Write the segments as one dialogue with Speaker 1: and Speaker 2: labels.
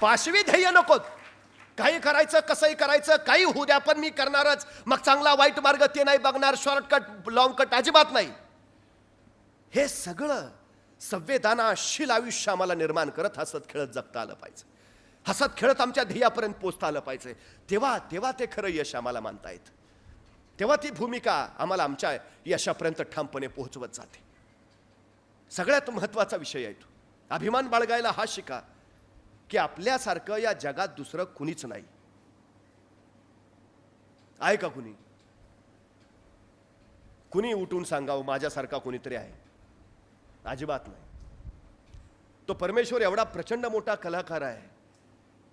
Speaker 1: पाशवी ध्येय नकोत काही करायचं कसंही करायचं काही होऊ द्या पण मी करणारच. मग चांगला वाईट मार्ग ते नाही बघणार शॉर्टकट लॉंग कट अजिबात नाही. हे सगळं संवेदनाशील आयुष्य आम्हाला निर्माण करत हसत खेळत जगता आलं पाहिजे. हसत खेळत आमच्या ध्येयापर्यंत पोचता आलं पाहिजे. तेव्हा तेव्हा ते खरं यश आम्हाला मानता येतं. तेव्हा ती भूमिका आम्हाला आमच्या यशापर्यंत ठामपणे पोहोचवत जाते. सगळ्यात महत्त्वाचा विषय आहे तो. अभिमान बाळगायला हा शिका. की आपल्यासारखं या जगात दुसरं कुणीच नाही. आहे का कुणी? कुणी उठून सांगावं माझ्यासारखा कुणीतरी आहे? अजिबात नाही. तो परमेश्वर एवढा प्रचंड मोठा कलाकार आहे.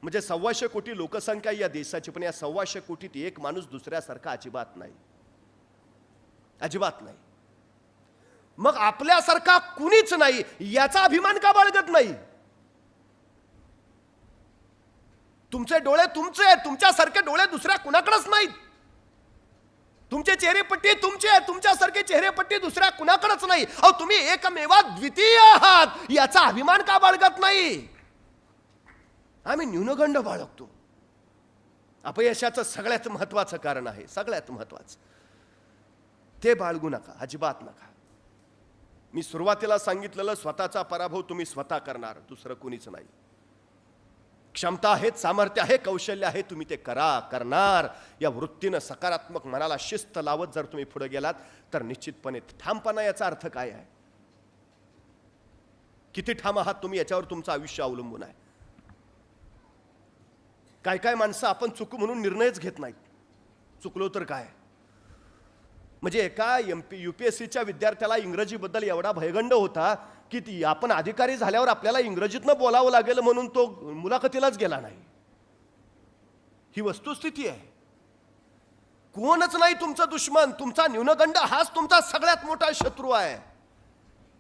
Speaker 1: म्हणजे सव्वाशे कोटी लोकसंख्या या देशाची पण या सव्वाशे कोटीत एक माणूस दुसऱ्यासारखा अजिबात नाही. अजिबात नाही. मग आपल्यासारखा कुणीच नाही याचा अभिमान का बाळगत नाही? तुमचे डोळे तुमचे आहेत. तुमच्यासारखे डोळे दुसऱ्या कुणाकडेच नाहीत. तुमचे चेहरेपट्टी तुमचे आहे. तुमच्यासारखे चेहरेपट्टी दुसऱ्या कुणाकडेच नाही. अहो तुम्ही एकमेवा द्वितीय आहात. याचा अभिमान का बाळगत नाही? आम्ही न्यूनगंड बाळगतो. अपयशाचं सगळ्यात महत्वाचं कारण आहे. सगळ्यात महत्वाचं ते बाळगू नका. अजिबात नका. मी सुरुवातीला सांगितलेलं स्वतःचा पराभव तुम्ही स्वतः करणार. दुसरं कुणीच नाही. क्षमता आहेत सामर्थ्य आहे कौशल्य आहे तुम्ही ते करा करणार. या वृत्तीनं सकारात्मक मनाला शिस्त लावत जर तुम्ही पुढे गेलात तर निश्चितपणे ठामपणा याचा अर्थ काय आहे? किती ठाम आहात तुम्ही याच्यावर तुमचं आयुष्य अवलंबून आहे. काय काय माणसं आपण चुकू म्हणून निर्णयच घेत नाहीत. चुकलो तर काय? म्हणजे एका M P U P S सीच्या विद्यार्थ्याला इंग्रजीबद्दल एवढा भयगंड होता किती? आपण अधिकारी झाल्यावर आपल्याला इंग्रजीतनं बोलावं लागेल म्हणून तो मुलाखतीलाच गेला नाही. ही वस्तुस्थिती आहे. कोणच नाही तुमचं दुश्मन तुमचा न्यूनगंड हाच तुमचा सगळ्यात मोठा शत्रू आहे.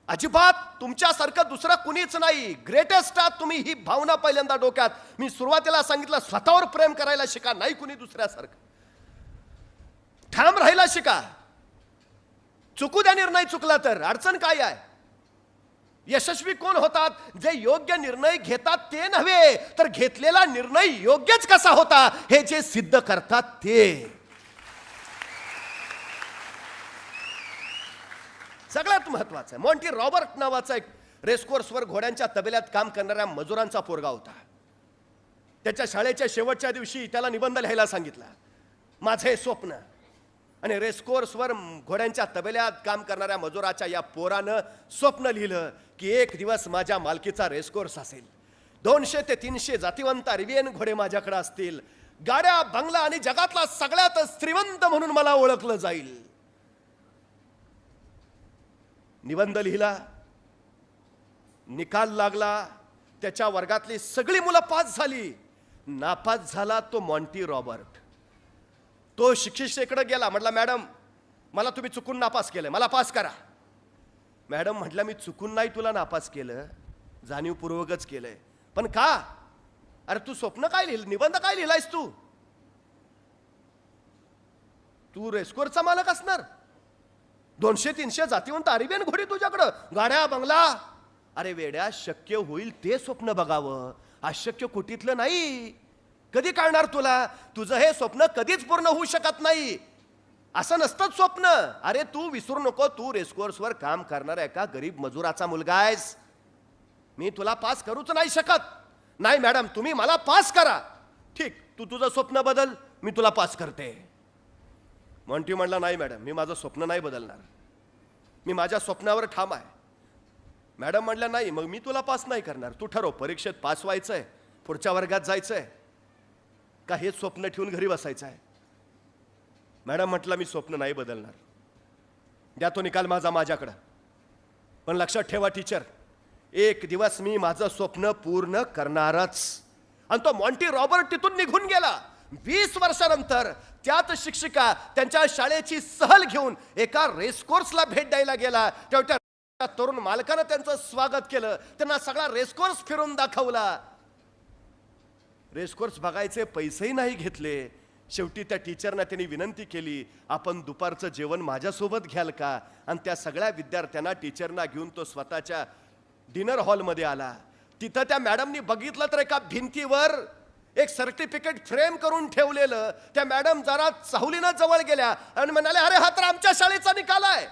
Speaker 1: अजिबात तुमच्यासारखं दुसरं कुणीच नाही. ग्रेटेस्ट आहात तुम्ही ही भावना पहिल्यांदा डोक्यात. मी सुरुवातीला सांगितलं स्वतःवर प्रेम करायला शिका नाही कुणी दुसऱ्यासारखं. ठाम राहायला शिका. चुकू द्या निर्णय चुकला तर. अडचण काय आहे? यशस्वी कोण होतात? जे योग्य निर्णय घेतात ते नव्हे तर घेतलेला निर्णय योग्यच कसा होता? हे जे सिद्ध करतात ते. सगळ्यात महत्वाचं आहे. मॉन्टी रॉबर्ट नावाचा एक रेसकोर्सवर घोड्यांच्या तबेल्यात काम करणाऱ्या मजुरांचा पोरगा होता. त्याच्या शाळेच्या शेवटच्या दिवशी त्याला निबंध लिहायला सांगितला. माझे स्वप्न आणि रेसकोर्सवर घोड्यांच्या तबेल्यात काम करणाऱ्या मजुराच्या या पोरानं स्वप्न लिहिलं की एक दिवस माझ्या मालकीचा रेसकोर्स असेल. दोनशे ते तीनशे जातिवंत रिवियन घोडे माझ्याकडे असतील. गाड्या बंगला आणि जगातला सगळ्यात श्रीमंत म्हणून मला ओळखलं जाईल. निबंध लिहिला निकाल लागला त्याच्या वर्गातली सगळी मुलं पास झाली. नापास झाला तो मॉन्टी रॉबर्ट तो शिक्षिकेकडं गेला म्हटला मॅडम मला तुम्ही चुकून नापास केलं मला पास करा. मॅडम म्हटलं मी चुकून नाही तुला नापास केलं जाणीवपूर्वकच केलंय. पण का? अरे तू स्वप्न काय लिहिलं निबंध काय लिहिलायस तू? तू रेस्कोरचा मालक असणार. दोनशे तीनशे जातीवंत अरेबियन घोडी तुझ्याकडं. गाड्या बंगला. अरे वेड्या शक्य होईल ते स्वप्न बघावं. अशक्य कुटीतलं नाही. कधी कळणार तुला? तुझं हे स्वप्न कधीच पूर्ण होऊ शकत नाही. असं नसतं स्वप्न. अरे तू विसरू नको तू रेसकोर्सवर काम करणार एका गरीब मजुराचा मुलगा आहेस. मी तुला पास करूच नाही शकत. नाही मॅडम तुम्ही मला पास करा. ठीक तू तुझं स्वप्न बदल मी तुला पास करते. मॉन्टी म्हणला नाही मॅडम मी माझं स्वप्न नाही बदलणार. मी माझ्या स्वप्नावर ठाम आहे. मॅडम म्हणल्या नाही मग मी तुला पास नाही करणार. तू ठरव परीक्षेत पास व्हायचं आहे पुढच्या वर्गात जायचं आहे का हेच स्वप्न ठेवून घरी बसायचं आहे? मॅडम म्हटलं मी स्वप्न नाही बदलणार. द्या तो निकाल माझा माझ्याकडं. पण लक्षात ठेवा टीचर. एक दिवस मी माझं स्वप्न पूर्ण करणारच. आणि तो मॉन्टी रॉबर्ट तिथून निघून गेला. वीस वर्षानंतर त्यात शिक्षिका त्यांच्या शाळेची सहल घेऊन एका रेसकोर्सला भेट द्यायला गेला. तेव्हा त्या तरुण मालकानं त्यांचं स्वागत केलं. त्यांना सगळा रेसकोर्स फिरून दाखवला. रेसकोर्स बघायचे पैसेही नाही घेतले. शेवटी त्या टीचरना त्यांनी विनंती केली आपण दुपारचं जेवण माझ्यासोबत घ्याल का? आणि त्या सगळ्या विद्यार्थ्यांना टीचरना घेऊन तो स्वतःच्या डिनर हॉलमध्ये आला. तिथं त्या मॅडमनी बघितलं तर एका भिंतीवर एक सर्टिफिकेट फ्रेम करून ठेवलेलं. त्या मॅडम जरा चाहुलीनं जवळ गेल्या आणि म्हणाले अरे हा तर आमच्या शाळेचा निकाल आहे.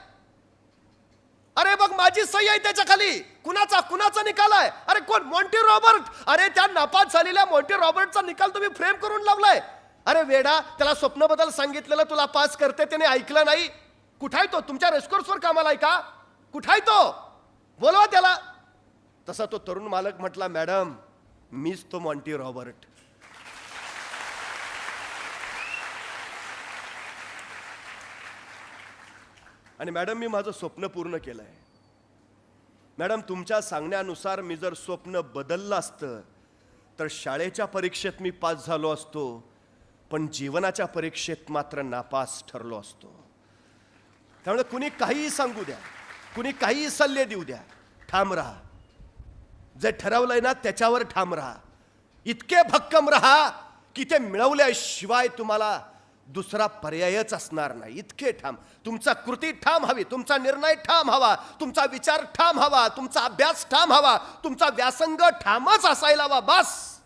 Speaker 1: अरे बघ माझी सही आहे त्याच्याखाली कुणाचा कुणाचा निकाल आहे? अरे कोण? मॉन्टी रॉबर्ट अरे त्या नापास झालेल्या मॉन्टी रॉबर्टचा निकाल तुम्ही फ्रेम करून लावलाय. अरे वेडा त्याला स्वप्नबद्दल सांगितलेलं तुला पास करते त्याने ऐकलं नाही. कुठाय तो? तुमच्या रेस्कोर्सवर कामाला आहे का? कुठाय तो? बोलवा त्याला. तसा तो तरुण मालक म्हटला मॅडम मीच तो मॉन्टी रॉबर्ट आणि मॅडम मी माझं स्वप्न पूर्ण केलं आहे मॅडम तुमच्या सांगण्यानुसार मी जर स्वप्न बदललं असतं तर शाळेच्या परीक्षेत मी पास झालो असतो पण जीवनाच्या परीक्षेत मात्र नापास ठरलो असतो. त्यामुळे कुणी काहीही सांगू द्या कुणी काहीही सल्ले देऊ द्या ठाम राहा. जे ठरवलंय ना त्याच्यावर ठाम राहा. इतके भक्कम राहा की ते मिळवल्याशिवाय तुम्हाला दुसरा पर्यायच असणार नाही. इतके ठाम. तुमचा कृती ठाम हवी तुमचा निर्णय ठाम हवा तुमचा विचार ठाम हवा तुमचा अभ्यास ठाम हवा तुमचा व्यासंग ठामच असायला हवा बस.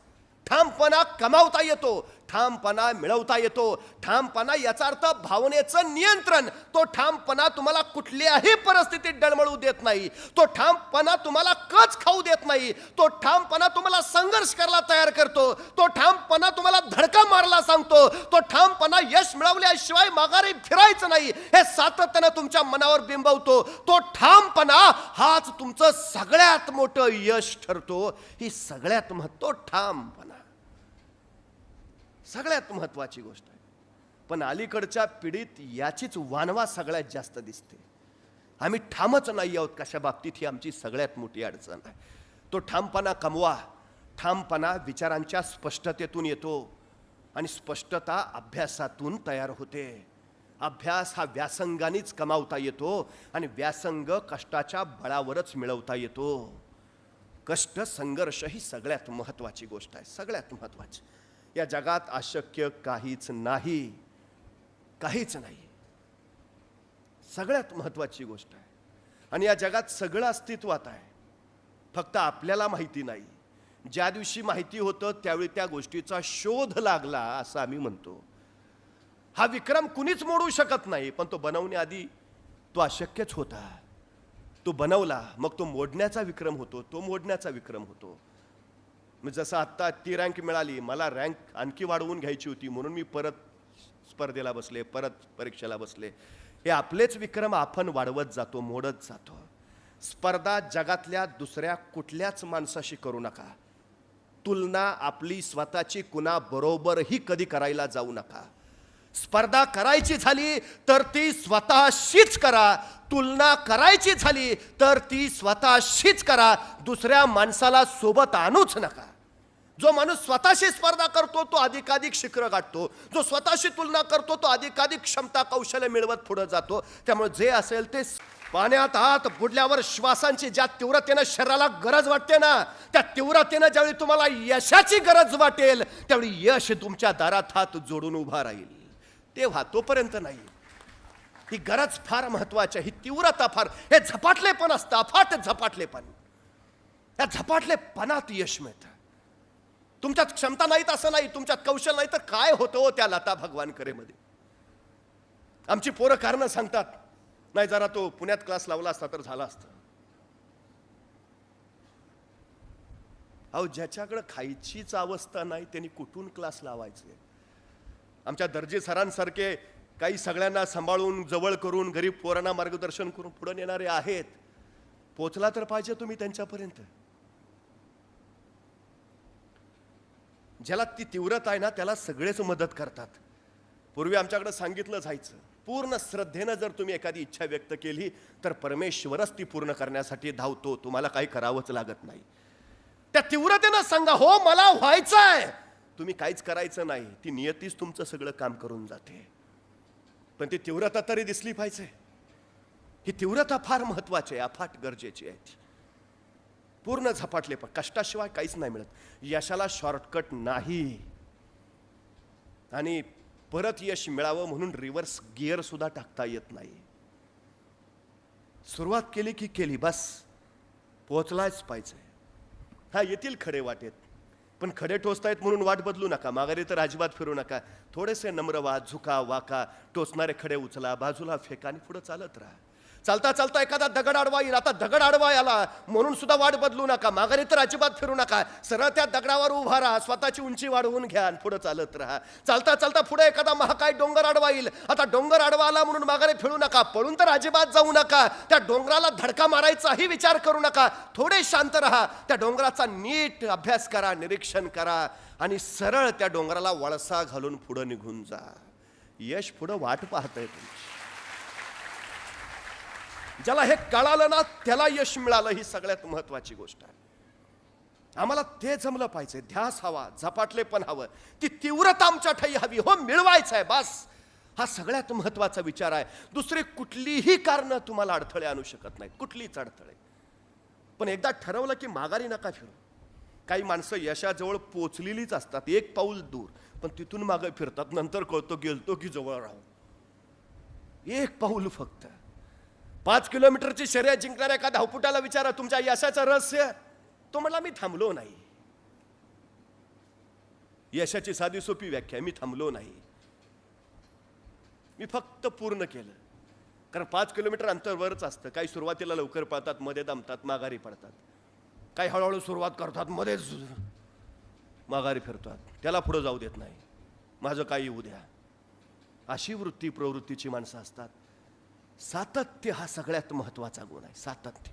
Speaker 1: ठामपणा कमावता येतो. ठामपणा मिळवता येतो. ठामपणा याचा अर्थ भावनेचं नियंत्रण. तो ठामपणा तुम्हाला कुठल्याही परिस्थितीत डळमळू देत नाही. तो ठामपणा तुम्हाला कच खाऊ देत नाही. तो ठामपणा तुम्हाला संघर्ष करायला तयार करतो. तो ठामपणा तुम्हाला धडका मारला सांगतो. तो ठामपणा यश मिळवल्याशिवाय माघारी फिरायचं नाही. हे सातत्यानं तुमच्या मनावर बिंबवतो. तो ठामपणा हाच तुमचं सगळ्यात मोठं यश ठरतो. ही सगळ्यात महत्त्व ठामपणा. सगळ्यात महत्त्वाची गोष्ट आहे. पण अलीकडच्या पिढीत याचीच वानवा सगळ्यात जास्त दिसते. आम्ही ठामच नाही आहोत कशा बाबतीत ही आमची सगळ्यात मोठी अडचण आहे. तो ठामपणा कमवा. ठामपणा विचारांच्या स्पष्टतेतून येतो आणि स्पष्टता अभ्यासातून तयार होते. अभ्यास हा व्यासंगानेच कमावता येतो आणि व्यासंग कष्टाच्या बळावरच मिळवता येतो. कष्ट संघर्ष ही सगळ्यात महत्त्वाची गोष्ट आहे. सगळ्यात महत्त्वाची या जगात अशक्य काहीच नाही. काहीच नाही. सगळ्यात महत्वाची गोष्ट आहे. आणि या जगात सगळं अस्तित्वात आहे. फक्त आपल्याला माहिती नाही. ज्या दिवशी माहिती होतं त्यावेळी त्या गोष्टीचा शोध लागला असं आम्ही म्हणतो. हा विक्रम कुणीच मोडू शकत नाही पण तो बनवण्याआधी तो अशक्यच होता. तो बनवला मग तो मोडण्याचा विक्रम होतो तो मोडण्याचा विक्रम होतो. मग जसं आत्ता ती रँक मिळाली मला रँक आणखी वाढवून घ्यायची होती म्हणून मी परत स्पर्धेला बसले परत परीक्षेला बसले. हे आपलेच विक्रम आपण वाढवत जातो मोडत जातो. स्पर्धा जगातल्या दुसऱ्या कुठल्याच माणसाशी करू नका. तुलना आपली स्वतःची कुणाबरोबरही कधी करायला जाऊ नका. स्पर्धा करायची झाली तर ती स्वतःशीच करा. तुलना करायची झाली तर ती स्वतःशीच करा. दुसऱ्या माणसाला सोबत आणूच नका. जो माणूस स्वतःशी स्पर्धा करतो तो अधिकाधिक शिखर गाठतो. जो स्वतःशी तुलना करतो तो अधिकाधिक क्षमता कौशल्य मिळवत पुढे जातो. त्यामुळे जे असेल ते पाण्यात आत बुडल्यावर श्वासांची ज्या तीव्रतेनं शरीराला गरज वाटते ना त्या तीव्रतेनं ज्यावेळी तुम्हाला यशाची गरज वाटेल त्यावेळी यश तुमच्या दारात हात जोडून उभा राहील. तेव्हा तोपर्यंत नाही. ही गरज फार महत्वाची आहे. ही तीव्रता फार हे झपाटलेपण असतं अफाट झपाटलेपण. या झपाटलेपणात यश मिळतं. तुमच्यात क्षमता नाहीत असं नाही तुमच्यात कौशल नाही तर काय होतं हो त्या लता भगवान करेमध्ये आमची पोरं कारणं सांगतात. नाही जरा तो पुण्यात क्लास लावला असता तर झाला असतं. अहो ज्याच्याकडं खायचीच अवस्था नाही त्यांनी कुठून क्लास लावायचे? आमच्या दर्जे सरांसारखे काही सगळ्यांना सांभाळून जवळ करून गरीब पोरांना मार्गदर्शन करून पुढे नेणारे आहेत. पोचला तर पाहिजे तुम्ही त्यांच्यापर्यंत. ज्याला ती तीव्रता आहे ना त्याला सगळेच मदत करतात. पूर्वी आमच्याकडं सांगितलं जायचं पूर्ण श्रद्धेनं जर तुम्ही एखादी इच्छा व्यक्त केली तर परमेश्वरच ती पूर्ण करण्यासाठी धावतो तुम्हाला काही करावंच लागत नाही. त्या तीव्रतेनं सांगा हो मला व्हायचं आहे तुम्ही काहीच करायचं नाही ती नियतीच तुमचं सगळं काम करून जाते. पण ती तीव्रता तरी दिसली पाहिजे. ही तीव्रता फार महत्वाची आहे अफाट गरजेची आहे ती. पूर्ण झपाटले पण कष्टाशिवाय काहीच नाही मिळत. यशाला शॉर्टकट नाही. आणि परत यश मिळावं म्हणून रिव्हर्स गिअर सुद्धा टाकता येत नाही. सुरुवात केली की केली बस. पोहोचलाच पाहिजे. हा येतील खडे वाटेत. पण खडे टोचतायत म्हणून वाट बदलू नका. माघारी तर अजिबात फिरू नका. थोडेसे नम्र वा झुका वाका टोचणारे खडे उचला बाजूला फेका आणि पुढे चालत राहा. चालता चालता एखादा दगड आडवा येईल. आता दगड आडवा आला म्हणून सुद्धा वाट बदलू नका. माघारी तर अजिबात फिरू नका. सरळ त्या दगडावर उभा राहा. स्वतःची उंची वाढवून घ्या पुढे चालत राहा. चालता चालता पुढे एखादा महाकाय डोंगर आडवा येईल. आता डोंगर आडवा आला म्हणून माघारी फिरू नका. पळून तर अजिबात जाऊ नका. त्या डोंगराला धडका मारायचाही विचार करू नका. थोडे शांत राहा. त्या डोंगराचा नीट अभ्यास करा निरीक्षण करा आणि सरळ त्या डोंगराला वळसा घालून पुढं निघून जा. यश पुढं वाट पाहतंय तुमची. ज्याला हे कळालं ना त्याला यश मिळालं ही सगळ्यात महत्वाची गोष्ट आहे. आम्हाला ते जमलं पाहिजे. ध्यास हवा झपाटले पण हवं. ती तीव्रता आमच्या ठाई हवी. हो मिळवायचं आहे बस. हा सगळ्यात महत्त्वाचा विचार आहे. दुसरी कुठलीही कारणं तुम्हाला अडथळे आणू शकत नाहीत. कुठलीच अडथळे. पण एकदा ठरवलं की माघारी नका फिरू. काही माणसं यशाजवळ पोचलेलीच असतात. एक पाऊल दूर. पण तिथून मागे फिरतात. नंतर कळतो गेलतो की जवळ राहू. एक पाऊल फक्त. पाच किलोमीटरची शर्यत जिंकणाऱ्या एका धावपुटाला विचारा तुमच्या यशाचं रहस्य. तो म्हणला मी थांबलो नाही. यशाची साधी सोपी व्याख्या मी थांबलो नाही. मी फक्त पूर्ण केलं. कारण पाच किलोमीटर अंतरवरच असतं. काही सुरुवातीला लवकर पळतात मध्ये दमतात माघारी पडतात काही हळूहळू सुरुवात करतात मध्येच माघारी फिरतात. त्याला पुढं जाऊ देत नाही. माझं काही उद्या अशी वृत्ती प्रवृत्तीची माणसं असतात. सातत्य हा सगळ्यात महत्त्वाचा गुण आहे सातत्य.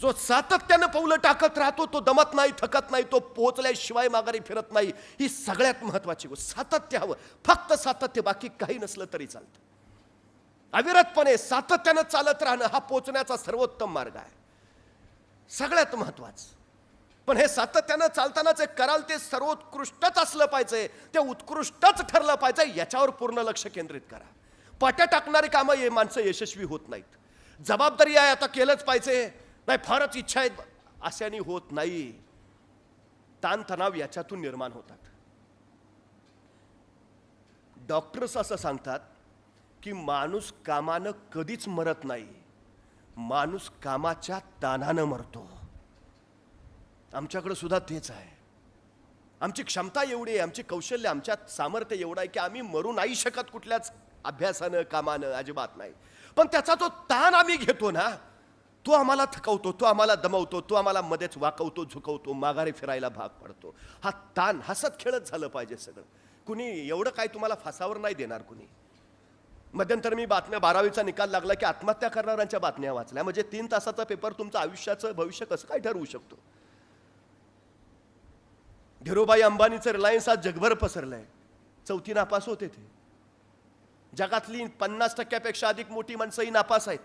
Speaker 1: जो सातत्यानं पावलं टाकत राहतो तो दमत नाही थकत नाही तो पोचल्याशिवाय माघारी फिरत नाही ही सगळ्यात महत्वाची गोष्ट. सातत्य हवं. फक्त सातत्य बाकी काही नसलं तरी चालतं. अविरतपणे सातत्यानं चालत राहणं हा पोचण्याचा सर्वोत्तम मार्ग आहे. सगळ्यात महत्वाचं. पण हे सातत्यानं चालताना जे कराल ते सर्वोत्कृष्टच असलं पाहिजे ते उत्कृष्टच ठरलं पाहिजे याच्यावर पूर्ण लक्ष केंद्रित करा. पाट्या टाकणारी कामं हे माणसं यशस्वी होत नाहीत. जबाबदारी आहे आता केलंच पाहिजे. नाही फारच इच्छा आहेत. अशाने होत नाही. ताणतणाव याच्यातून निर्माण होतात. डॉक्टर्स असं सांगतात की माणूस कामानं कधीच मरत नाही. माणूस कामाच्या ताणानं मरतो. आमच्याकडं सुद्धा तेच आहे. आमची क्षमता एवढी आहे आमची कौशल्य आमच्यात सामर्थ्य एवढं आहे की आम्ही मरू नाही शकत कुठल्याच अभ्यासानं कामानं अजिबात नाही. पण त्याचा जो ताण आम्ही घेतो ना तो आम्हाला थकवतो तो आम्हाला दमवतो तो आम्हाला मध्येच वाकवतो झुकवतो माघारी फिरायला भाग पडतो. हा ताण हसत खेळत झालं पाहिजे सगळं. कुणी एवढं काय तुम्हाला फासावर नाही देणार कुणी? मध्यंतर मी बातम्या बारावीचा निकाल लागला की आत्महत्या करणाऱ्यांच्या बातम्या वाचल्या. म्हणजे तीन तासाचा पेपर तुमचं आयुष्याचं भविष्य कसं काय ठरवू शकतो? धीरूभाई अंबानीचं रिलायन्स आज जगभर पसरलंय. चौथी नापास होते ते. जगातली पन्नास टक्क्यापेक्षा अधिक मोठी माणसं ही नापास आहेत.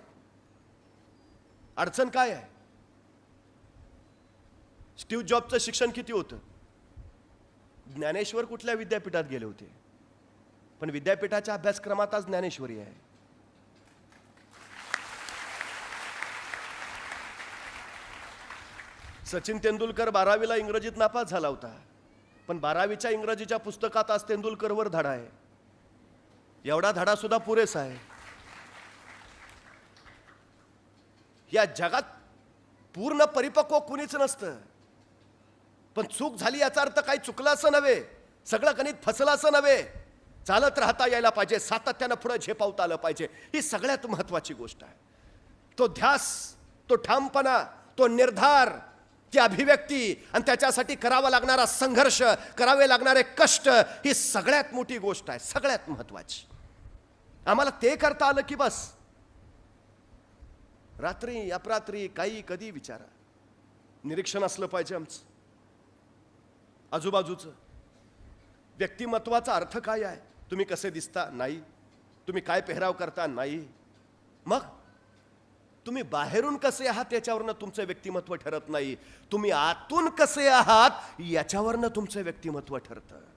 Speaker 1: अडचण काय आहे? स्टीव्ह जॉबचं शिक्षण किती होतं? ज्ञानेश्वर कुठल्या विद्यापीठात गेले होते? पण विद्यापीठाच्या अभ्यासक्रमात आज ज्ञानेश्वरी आहे. सचिन तेंडुलकर बारावीला इंग्रजीत नापास झाला होता. पण बारावीच्या इंग्रजीच्या पुस्तकात आज तेंडुलकरवर धडा आहे. एवढा धडा सुद्धा पुरेसा आहे. या जगात पूर्ण परिपक्व कुणीच नसतं. पण चूक झाली याचा अर्थ काही चुकलं असं नव्हे. सगळं गणित फसलं असं नव्हे. चालत राहता यायला पाहिजे सातत्यानं पुढं झेपावता आलं पाहिजे. ही सगळ्यात महत्वाची गोष्ट आहे. तो ध्यास तो ठामपणा तो निर्धार ती अभिव्यक्ती आणि त्याच्यासाठी करावा लागणारा संघर्ष करावे लागणारे कष्ट ही सगळ्यात मोठी गोष्ट आहे सगळ्यात महत्वाची आम्हाला ते करता आलं की बस. रात्री अपरात्री काही कधी विचारा. निरीक्षण असलं पाहिजे आमचं. आजूबाजूचं. व्यक्तिमत्वाचा अर्थ काय आहे? तुम्ही कसे दिसता? नाही. तुम्ही काय पेहराव करता? नाही. मग? तुम्ही बाहेरून कसे आहात याच्यावरनं तुमचं व्यक्तिमत्व ठरत नाही. तुम्ही आतून कसे आहात याच्यावरनं तुमचं व्यक्तिमत्व ठरतं.